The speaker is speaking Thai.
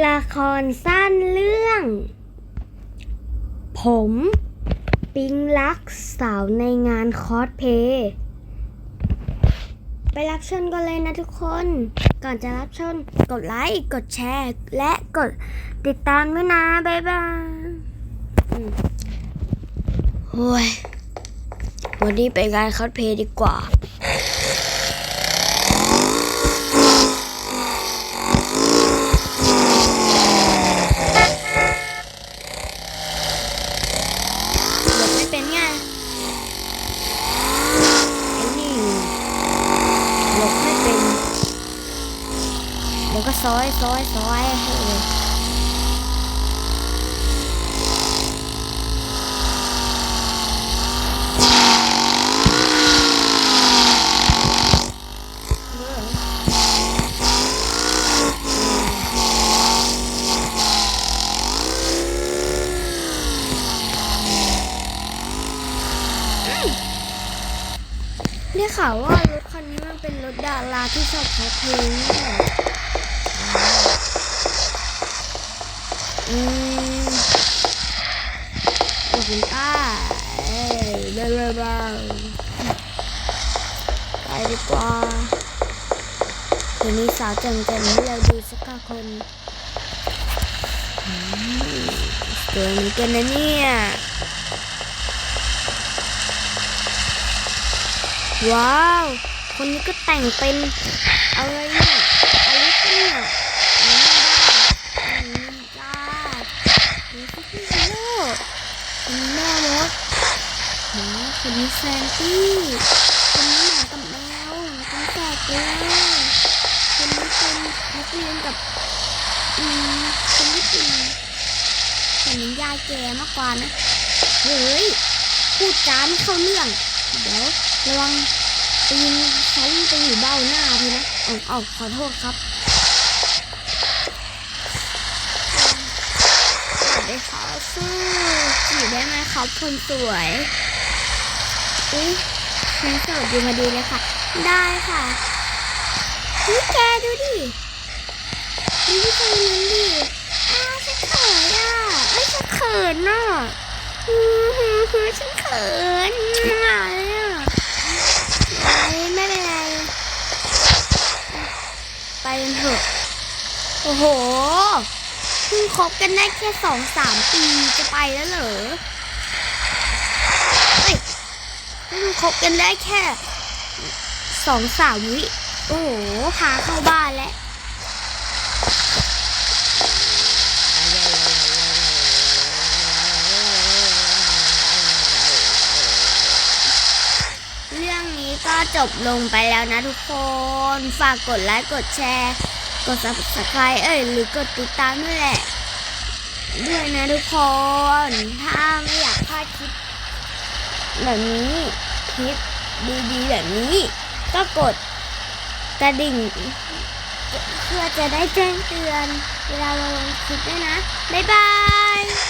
ละครสั้นเรื่อง ผม ปิงรักสาวในงานคอสเพย์ไปรับชมกันเลยนะทุกคน ก่อนจะรับชมกดไลค์ กดแชร์ และกดติดตามด้วยนะ บ๊ายบายโอ้ยวันนี้ไปงานคอสเพย์ดีกว่า หลบไม่เป็นไงไอ้นี่หลบไม่เป็น เดี๋ยวก็ ซอยซอยซอยให้เลยได้ข่าวว่ารถคันนี้มันเป็นรถดาราที่ชอบเขาเพลงนี่แหละ อืมขอบคุณป้าเอ้ยเร็วๆไปดีกว่าวันนี้สาวจังจันให้เราดูสักห้าคนอืมสวยเหมือนกันนะเนี่ยว้าว คนนี้ก็แต่งเป็นอะไรเนี่ย เนี่ยนี่จ้านี่คือพี่ฮีโร่คนนี้แม่มดโหคนนี้แซนตี้คนนี้หมากับแมวคนแก่เกลียคนนี้เป็นนักเรียนกับอืมคนนี้เป็นคนนี้ยายแก่มากกว่านะเฮ้ยพูดจาไม่เข้าเรื่องเดี๋ยวระวังปีนฉันไปอยู่เบ้าหน้าทีนะอาเอขอโทษครับ สวัสดีครับสู้จีบได้ไหมครับคนสวยอุ้ยฉันโสดอยู่พอดีเลยค่ะ ได้ค่ะนี่แกดูดิดูพี่คนนั้นดิอ้าวฉันเขินอะเอ้ยฉันเขินน่ะอือหือฉันเขินอะไรอะไม่ไม่เป็นไรไปกันเถอะโอ้โห พิ่งคบกันได้แค่สองสามปีจะไปแล้วเหรอเฮ้ยเพิ่งคบกันได้แค่สองสามวิ โอ้โหพาเข้าบ้านแล้วเรื่องนี้ก็จบลงไปแล้วนะทุกคน ฝากกดไลค์ กดแชร์ กด subscribe เอ้ยหรือกดติดตามด้วยแหละ ด้วยนะทุกคน ถ้าไม่อยากพลาดคลิปแบบนี้คลิปดีๆแบบนี้ ก็กดกระดิ่ง เพื่อจะได้แจ้งเตือน เวลาเราลงคลิปด้วยนะ บ๊ายบาย